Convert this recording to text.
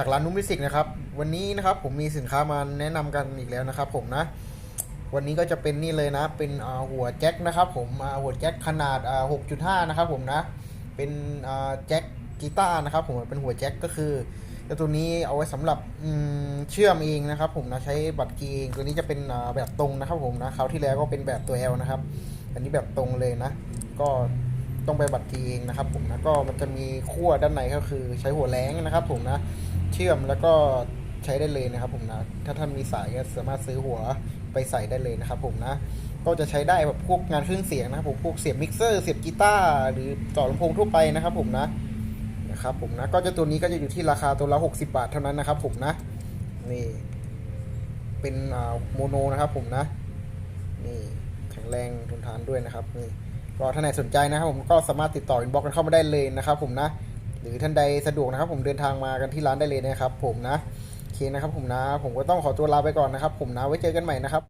จากร้านนุ่มมิสิกนะครับ วันนี้นะครับผมมีสินค้ามาแนะนำกันอีกแล้วนะครับ ผมนะ วันนี้ก็จะเป็นนี่เลยนะ เป็นหัวแจ็คนะครับ ผมหัวแจ็คขนาด 6.5 นะครับ ผมนะ เป็นแจ็คกีตาร์นะครับ ผมเป็นหัวแจ็คก็คือต,ตัวนี้เอาไว้สำหรับเชื่อมเองนะครับ ผมนะใช้บัตรกีเองตัวนี้จะเป็นแบบตรงนะครับ ผมนะคราวที่แล้วก็เป็นแบบตัว L นะครับ อันนี้แบบตรงเลยนะ ก็ต้องไปบัตรกีเองนะครับ ผมนะก็มันจะมีขั้วด้านในก็คือใช้หัวแรงนะครับ ผมนะ ชื่อมแล้วก็ใช้ได้เลยนะครับผมนะ ถ้าท่านมีสายก็สามารถซื้อหัวไปใส่ได้เลยนะครับผมนะ ก็จะใช้ได้แบบพวกงานเครื่องเสียงนะครับผม พวกเสียบมิกเซอร์เสียบกีตาร์หรือต่อลำโพงทั่วไปนะครับผมนะ นะครับผมนะ ก็จะตัวนี้ก็จะอยู่ที่ราคาตัวละ 60 บาทเท่านั้นนะครับผมนะ นี่ เป็นอ่าโมโนนะครับผมนะ นี่แข็งแรงทนทานด้วยนะครับ นี่ ก็ท่านไหนสนใจนะครับผมก็สามารถติดต่ออินบ็อกกันเข้ามาได้เลยนะครับผมนะ หรือท่านใดสะดวกนะครับ ผมเดินทางมากันที่ร้านได้เลยนะครับ ผมนะโอเคนะครับผมนะ ผมก็ต้องขอตัวลาไปก่อนนะครับ ผมนะไว้เจอกันใหม่นะครับ